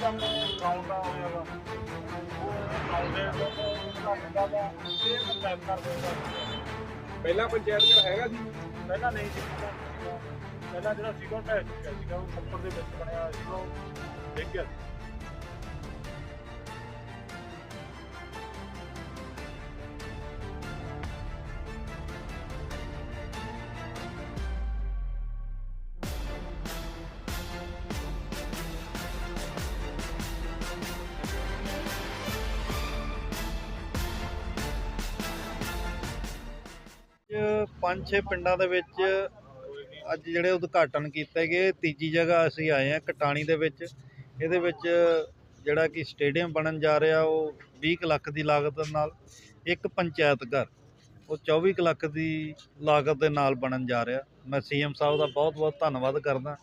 ਕੰਮ ਗਰਾਊਂਡ ਹੋਇਆ ਵਾ ਉਹ ਆਉਂਦੇ ਤੋਂ ਦਾ ਇਹ ਪੰਚਾਇਤ ਕਰ ਦੇਗਾ ਪਹਿਲਾਂ ਪੰਚਾਇਤ ਘਰ ਹੈਗਾ ਸੀ ਪਹਿਲਾਂ ਨਹੀਂ ਸੀ ਸੀਗਾ। ਪਹਿਲਾਂ ਜਿਹੜਾ ਸੀਗਾ ਉਹ ਸੀਗਾ, ਉਹ ਛੱਪੜ ਦੇ ਵਿੱਚ ਬਣਿਆ ਹੋਇਆ ਉਹ ਡਿੱਗ ਗਿਆ ਸੀ। ਪੰਜ ਛੇ ਪਿੰਡਾਂ ਦੇ ਵਿੱਚ ਅੱਜ ਜਿਹੜੇ ਉਦਘਾਟਨ ਕੀਤੇ ਗਏ। ਤੀਜੀ ਜਗ੍ਹਾ ਅਸੀਂ ਆਏ ਹਾਂ ਕਟਾਣੀ ਦੇ ਵਿੱਚ। ਇਹਦੇ ਵਿੱਚ ਜਿਹੜਾ ਕਿ ਸਟੇਡੀਅਮ ਬਣਨ ਜਾ ਰਿਹਾ, ਉਹ 20 ਕੁ ਲੱਖ ਦੀ ਲਾਗਤ ਦੇ ਨਾਲ ਇੱਕ ਪੰਚਾਇਤ ਘਰ, ਉਹ 24 ਕੁ ਲੱਖ ਦੀ ਲਾਗਤ ਦੇ ਨਾਲ ਬਣਨ ਜਾ ਰਿਹਾ। ਮੈਂ ਸੀਐਮ ਸਾਹਿਬ ਦਾ ਬਹੁਤ ਬਹੁਤ ਧੰਨਵਾਦ ਕਰਦਾ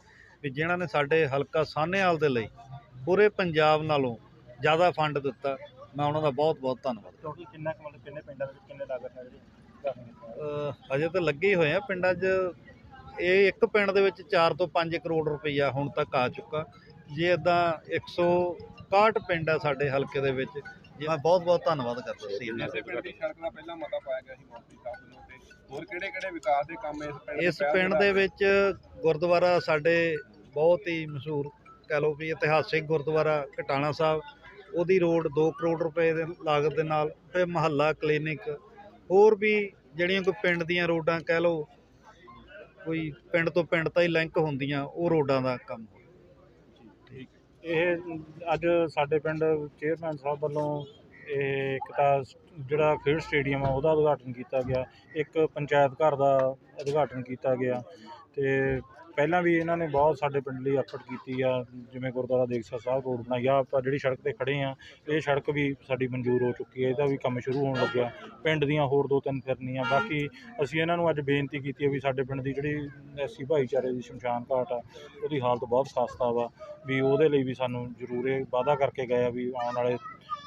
ਵੀ ਜਿਨ੍ਹਾਂ ਨੇ ਸਾਡੇ ਹਲਕਾ ਸਾਹਨੇਵਾਲ ਦੇ ਲਈ ਪੂਰੇ ਪੰਜਾਬ ਨਾਲੋਂ ਜ਼ਿਆਦਾ ਫੰਡ ਦਿੱਤਾ। ਮੈਂ ਉਹਨਾਂ ਦਾ ਬਹੁਤ ਬਹੁਤ ਧੰਨਵਾਦ ਕਿਉਂਕਿ ਕਿੰਨਾ ਕੁ ਮਤਲਬ ਕਿੰਨੇ ਪਿੰਡਾਂ ਦੇ ਵਿੱਚ ਕਿੰਨੇ ਲਾਗਤ ਹੈ ਜਿਹੜੀ ਹਜੇ ਤਾਂ ਲੱਗੇ ਹੀ ਹੋਏ ਆ। ਪਿੰਡਾਂ 'ਚ ਇਹ ਇੱਕ ਪਿੰਡ ਦੇ ਵਿੱਚ 4 ਤੋਂ 5 ਕਰੋੜ ਰੁਪਈਆ ਹੁਣ ਤੱਕ ਆ ਚੁੱਕਾ। ਜੇ ਇਦਾਂ 161 ਪਿੰਡ ਆ ਸਾਡੇ ਹਲਕੇ ਦੇ ਵਿੱਚ ਮੈਂ ਬਹੁਤ ਬਹੁਤ ਧੰਨਵਾਦ ਕਰਦਾ ਸੀ। ਇਹਨਾਂ ਇਸੇ ਦਾ ਪਿੰਡ ਦੀ ਸੜਕ ਦਾ ਪਹਿਲਾਂ ਮਤਾ ਪਾਇਆ ਗਿਆ ਸੀ ਮੰਤਰੀ ਸਾਹਿਬ ਵੱਲੋਂ ਤੇ ਹੋਰ ਕਿਹੜੇ ਕਿਹੜੇ ਵਿਕਾਸ ਦੇ ਕੰਮ ਇਸ ਪਿੰਡ ਇਸ ਪਿੰਡ ਦੇ ਵਿੱਚ ਗੁਰਦੁਆਰਾ ਸਾਡੇ ਬਹੁਤ ਹੀ ਮਸ਼ਹੂਰ ਕਹਿ ਲਓ ਵੀ ਇਤਿਹਾਸਿਕ ਗੁਰਦੁਆਰਾ ਕਟਾਣਾ ਸਾਹਿਬ ਉਹਦੀ ਰੋਡ 2 ਕਰੋੜ ਰੁਪਏ ਦੇ ਲਾਗਤ ਦੇ ਨਾਲ ਫਿਰ ਮਹੱਲਾ ਕਲੀਨਿਕ ਹੋਰ ਵੀ ਜਿਹੜੀਆਂ ਕੋਈ ਪਿੰਡ ਦੀਆਂ ਰੋਡਾਂ ਕਹਿ ਲਓ, ਕੋਈ ਪਿੰਡ ਤੋਂ ਪਿੰਡ ਤਾਂ ਹੀ ਲਿੰਕ ਹੁੰਦੀਆਂ, ਉਹ ਰੋਡਾਂ ਦਾ ਕੰਮ ਇਹ ਅੱਜ ਸਾਡੇ ਪਿੰਡ ਚੇਅਰਮੈਨ ਸਾਹਿਬ ਵੱਲੋਂ ਇਹ ਇੱਕ ਤਾਂ ਜਿਹੜਾ ਖੇਡ ਸਟੇਡੀਅਮ ਆ, ਉਹਦਾ ਉਦਘਾਟਨ ਕੀਤਾ ਗਿਆ। ਇੱਕ ਪੰਚਾਇਤ ਘਰ ਦਾ ਉਦਘਾਟਨ ਕੀਤਾ ਗਿਆ ਤੇ ਪਹਿਲਾਂ ਵੀ ਇਹਨਾਂ ਨੇ ਬਹੁਤ ਸਾਡੇ ਪਿੰਡ ਲਈ ਐਫਰਟ ਕੀਤੀ ਆ, ਜਿਵੇਂ ਗੁਰਦੁਆਰਾ ਦੇਖਸਾ ਸਾਹਿਬ ਰੋਡ ਬਣਾਈ ਆ, ਆਪਾਂ ਜਿਹੜੀ ਸੜਕ ਤੇ ਖੜੇ ਆ, ਇਹ ਸੜਕ ਵੀ ਸਾਡੀ ਮਨਜ਼ੂਰ ਹੋ ਚੁੱਕੀ ਹੈ, ਇਹਦਾ ਵੀ ਕੰਮ ਸ਼ੁਰੂ ਹੋਣ ਲੱਗਿਆ। ਪਿੰਡ ਦੀਆਂ ਹੋਰ ਦੋ ਤਿੰਨ ਫਿਰਨੀਆਂ, ਬਾਕੀ ਅਸੀਂ ਇਹਨਾਂ ਨੂੰ ਅੱਜ ਬੇਨਤੀ ਕੀਤੀ ਹੈ ਵੀ ਸਾਡੇ ਪਿੰਡ ਦੀ ਜਿਹੜੀ ਐਸੀ ਭਾਈਚਾਰੇ ਦੀ ਸ਼ਮਸ਼ਾਨ ਘਾਟ ਆ, ਉਹਦੀ ਹਾਲਤ ਬਹੁਤ ਖਸਤਾ ਵਾ, ਵੀ ਉਹਦੇ ਲਈ ਵੀ ਸਾਨੂੰ ਜ਼ਰੂਰ ਇਹ ਵਾਅਦਾ ਕਰਕੇ ਗਏ ਆ ਵੀ ਆਉਣ ਵਾਲੇ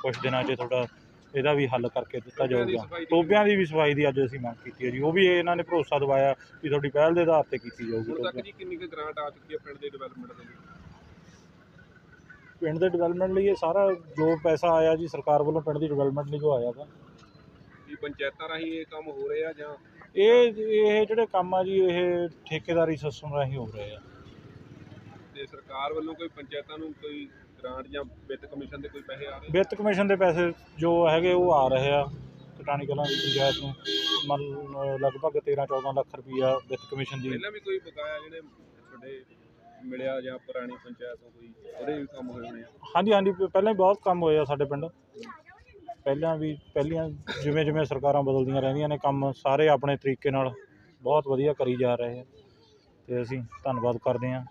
ਕੁਝ ਦਿਨਾਂ 'ਚ ਤੁਹਾਡਾ ਇਹਦਾ ਵੀ ਹੱਲ ਕਰਕੇ ਦਿੱਤਾ ਜਾਊਗਾ। ਟੋਬਿਆਂ ਦੀ ਵੀ ਸਫ਼ਾਈ ਦੀ ਅੱਜ ਅਸੀਂ ਮੰਗ ਕੀਤੀ ਹੈ ਜੀ। ਉਹ ਵੀ ਇਹਨਾਂ ਨੇ ਭਰੋਸਾ ਦਿਵਾਇਆ ਵੀ ਤੁਹਾਡੀ ਪਹਿਲ ਦੇ ਆਧਾਰ ਤੇ ਕੀਤੀ ਜਾਊਗੀ ਹੁਣ ਤੱਕ। ਜੀ ਕਿੰਨੀ ਕੁ ਗ੍ਰਾਂਟ ਆ ਚੁੱਕੀ ਹੈ ਪਿੰਡ ਦੇ ਡਿਵੈਲਪਮੈਂਟ ਦੇ ਲਈ? ਪਿੰਡ ਦੇ ਡਿਵੈਲਪਮੈਂਟ ਲਈ ਇਹ ਸਾਰਾ ਜੋ ਪੈਸਾ ਆਇਆ ਜੀ ਸਰਕਾਰ ਵੱਲੋਂ ਪਿੰਡ ਦੀ ਡਿਵੈਲਪਮੈਂਟ ਲਈ ਜੋ ਆਇਆ ਵਾ। ਕੀ ਪੰਚਾਇਤਾਂ ਰਾਹੀਂ ਇਹ ਕੰਮ ਹੋ ਰਹੇ ਆ ਜਾਂ? ਇਹ ਇਹ ਜਿਹੜੇ ਕੰਮ ਆ ਜੀ ਇਹ ਠੇਕੇਦਾਰੀ ਸਿਸਟਮ ਰਾਹੀਂ ਹੋ ਰਹੇ ਆ। ਤੇ ਸਰਕਾਰ ਵੱਲੋਂ ਕੋਈ ਪੰਚਾਇਤਾਂ ਨੂੰ ਕੋਈ ਗ੍ਰਾਂਟ ਜਾਂ ਵਿੱਤ ਕਮਿਸ਼ਨ ਦੇ ਕੋਈ ਪੈਸੇ ਆ ਰਹੇ? ਵਿੱਤ ਕਮਿਸ਼ਨ ਦੇ ਪੈਸੇ ਜੋ ਹੈਗੇ ਉਹ ਆ ਰਹੇ ਆ ਕਟਾਣੀ ਕਲਾਂ ਦੀ ਪੰਚਾਇਤ ਨੂੰ। ਮਨ ਲਗਭਗ 13 14 ਲੱਖ ਰੁਪਈਆ ਵਿੱਤ ਕਮਿਸ਼ਨ ਦੀ। ਪਹਿਲਾਂ ਵੀ ਕੋਈ ਬਕਾਇਆ ਜਿਹੜੇ ਤੁਹਾਡੇ ਮਿਲਿਆ ਜਾਂ ਪੁਰਾਣੀ ਪੰਚਾਇਤ ਤੋਂ ਕੋਈ ਉਹਦੇ ਵੀ ਕੰਮ ਹੋਏ ਹੋਣੇ ਆ? ਹਾਂਜੀ ਹਾਂਜੀ ਪਹਿਲਾਂ ਹੀ ਬਹੁਤ ਕੰਮ ਹੋਏ ਆ ਸਾਡੇ ਪਿੰਡ। ਪਹਿਲਾਂ ਵੀ ਪਹਿਲੀਆਂ ਜਿਵੇਂ ਜਿਵੇਂ ਸਰਕਾਰਾਂ ਬਦਲਦੀਆਂ ਰਹਿੰਦੀਆਂ ਨੇ ਕੰਮ ਸਾਰੇ ਆਪਣੇ ਤਰੀਕੇ ਨਾਲ ਬਹੁਤ ਵਧੀਆ ਕਰੀ ਜਾ ਰਹੇ ਆ। ਤੇ ਅਸੀਂ ਧੰਨਵਾਦ ਕਰਦੇ ਹਾਂ।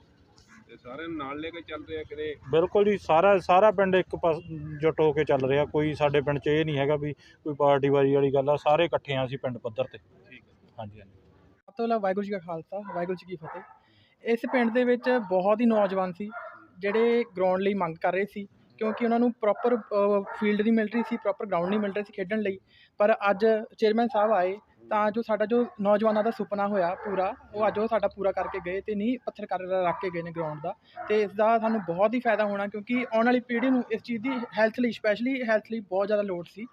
ਤੇ ਸਾਰਿਆਂ ਨੂੰ ਨਾਲ ਲੈ ਕੇ ਚੱਲ ਰਹੇ ਆ ਕਿਤੇ? ਬਿਲਕੁਲ ਜੀ ਸਾਰਾ ਸਾਰਾ ਪਿੰਡ ਇੱਕ ਪਾਸ ਜੁਟ ਹੋ ਕੇ ਚੱਲ ਰਿਹਾ ਕੋਈ ਸਾਡੇ ਪਿੰਡ 'ਚ ਇਹ ਨਹੀਂ ਹੈਗਾ ਵੀ ਕੋਈ ਪਾਰਟੀਬਾਜ਼ੀ ਵਾਲੀ ਗੱਲ ਆ ਸਾਰੇ ਇਕੱਠੇ ਆ ਅਸੀਂ ਪਿੰਡ ਪੱਧਰ ਤੇ। ਠੀਕ ਹੈ ਹਾਂਜੀ ਹਾਂਜੀ। ਸਭ ਤੋਂ ਪਹਿਲਾਂ ਵਾਹਿਗੁਰੂ ਜੀ ਕਾ ਖਾਲਸਾ ਵਾਹਿਗੁਰੂ ਜੀ ਕੀ ਫਤਿਹ। ਇਸ ਪਿੰਡ ਦੇ ਵਿੱਚ ਬਹੁਤ ਹੀ ਨੌਜਵਾਨ ਸੀ ਜਿਹੜੇ ਗਰਾਊਂਡ ਲਈ ਮੰਗ ਕਰ ਰਹੇ ਸੀ ਕਿਉਂਕਿ ਉਹਨਾਂ ਨੂੰ ਪ੍ਰੋਪਰ ਫੀਲਡ ਨਹੀਂ ਮਿਲ ਰਹੀ ਸੀ ਪ੍ਰੋਪਰ ਗਰਾਊਂਡ ਨਹੀਂ ਮਿਲ ਰਿਹਾ ਸੀ ਖੇਡਣ ਲਈ। ਪਰ ਅੱਜ ਚੇਅਰਮੈਨ ਸਾਹਿਬ ਆਏ ਤਾਂ ਜੋ ਸਾਡਾ ਜੋ ਨੌਜਵਾਨਾਂ ਦਾ ਸੁਪਨਾ ਹੋਇਆ ਪੂਰਾ ਉਹ ਅੱਜ ਉਹ ਸਾਡਾ ਪੂਰਾ ਕਰਕੇ ਗਏ ਤੇ ਨਹੀਂ ਪੱਥਰ ਕਰ ਰੱਖ ਕੇ ਗਏ ਨੇ ਗਰਾਊਂਡ ਦਾ। ਤੇ ਇਸ ਦਾ ਸਾਨੂੰ ਬਹੁਤ ਹੀ ਫਾਇਦਾ ਹੋਣਾ ਕਿਉਂਕਿ ਆਉਣ ਵਾਲੀ ਪੀੜ੍ਹੀ ਨੂੰ ਇਸ ਚੀਜ਼ ਦੀ ਹੈਲਥ ਲਈ ਸਪੈਸ਼ਲੀ ਹੈਲਥ ਲਈ ਬਹੁਤ ਜ਼ਿਆਦਾ ਲੋੜ ਸੀ।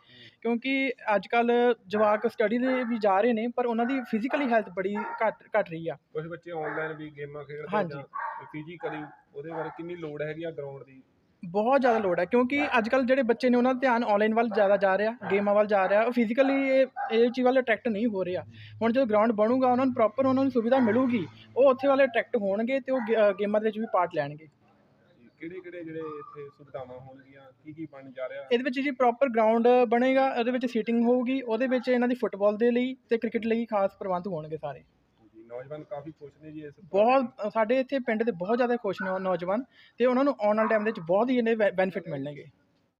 ਕਿਉਂਕਿ ਅੱਜ ਕੱਲ ਜਵਾਕ ਸਟੱਡੀ ਦੇ ਵੀ ਜਾ ਰਹੇ ਨੇ ਪਰ ਉਹਨਾਂ ਦੀ ਫਿਜ਼ੀਕਲੀ ਹੈਲਥ ਬੜੀ ਘੱਟ ਘੱਟ ਰਹੀ ਆ। ਕੁਝ ਬੱਚੇ ਆਨਲਾਈਨ ਵੀ ਗੇਮਾਂ ਖੇਡਦੇ। ਜਾਂ ਫਿਜ਼ੀਕਲੀ ਉਹਦੇ ਬਾਰੇ ਕਿੰਨੀ ਲੋੜ ਹੈਗੀ ਆ ਗਰਾਊਂਡ ਦੀ? ਬਹੁਤ ਜ਼ਿਆਦਾ ਲੋੜ ਹੈ ਕਿਉਂਕਿ ਅੱਜ ਕੱਲ ਜਿਹੜੇ ਬੱਚੇ ਨੇ ਉਹਨਾਂ ਦਾ ਧਿਆਨ ਆਨਲਾਈਨ ਵੱਲ ਜ਼ਿਆਦਾ ਜਾ ਰਿਹਾ ਗੇਮਾਂ ਵੱਲ ਜਾ ਰਿਹਾ ਉਹ ਫਿਜ਼ੀਕਲੀ ਇਹ ਇਹ ਚੀਜ਼ ਵੱਲ ਅਟਰੈਕਟ ਨਹੀਂ ਹੋ ਰਿਹਾ। ਹੁਣ ਜਦੋਂ ਗਰਾਊਂਡ ਬਣੂਗਾ ਉਹਨਾਂ ਨੂੰ ਪ੍ਰੋਪਰ ਉਹਨਾਂ ਨੂੰ ਸੁਵਿਧਾ ਮਿਲੂਗੀ ਉਹ ਉੱਥੇ ਵਾਲੇ ਅਟਰੈਕਟ ਹੋਣਗੇ ਤੇ ਉਹ ਗੇ- ਅ, ਗੇਮਾਂ ਦੇ ਵਿੱਚ ਵੀ ਪਾਰਟ ਲੈਣਗੇ। ਕਿਹੜੇ ਕਿਹੜੇ ਜਿਹੜੇ ਇੱਥੇ ਸੁਵਿਧਾਵਾਂ ਹੋਣਗੀਆਂ ਕੀ ਕੀ ਬਣ ਜਾ ਰਿਹਾ? ਇਹਦੇ ਵਿੱਚ ਜੀ ਪ੍ਰੋਪਰ ਗਰਾਊਂਡ ਬਣੇਗਾ ਉਹਦੇ ਵਿੱਚ ਸੀਟਿੰਗ ਹੋਊਗੀ ਉਹਦੇ ਵਿੱਚ ਇਹਨਾਂ ਦੀ ਫੁੱਟਬਾਲ ਦੇ ਲਈ ਤੇ ਕ੍ਰਿਕਟ ਲਈ ਖਾਸ ਪ੍ਰਬੰਧ ਹੋਣਗੇ ਸਾਰੇ। ਨੌਜਵਾਨ ਕਾਫੀ ਖੁਸ਼ ਨੇ ਜੀ ਇਸ ਬਹੁਤ ਸਾਡੇ ਇੱਥੇ ਪਿੰਡ ਦੇ ਬਹੁਤ ਜ਼ਿਆਦਾ ਖੁਸ਼ ਨੇ ਉਹ ਨੌਜਵਾਨ ਤੇ ਉਹਨਾਂ ਨੂੰ ਆਉਣ ਵਾਲੇ ਟਾਈਮ ਦੇ ਵਿੱਚ ਬਹੁਤ ਹੀ ਇਹਨੇ ਬੈਨੀਫਿਟ ਮਿਲਣਗੇ।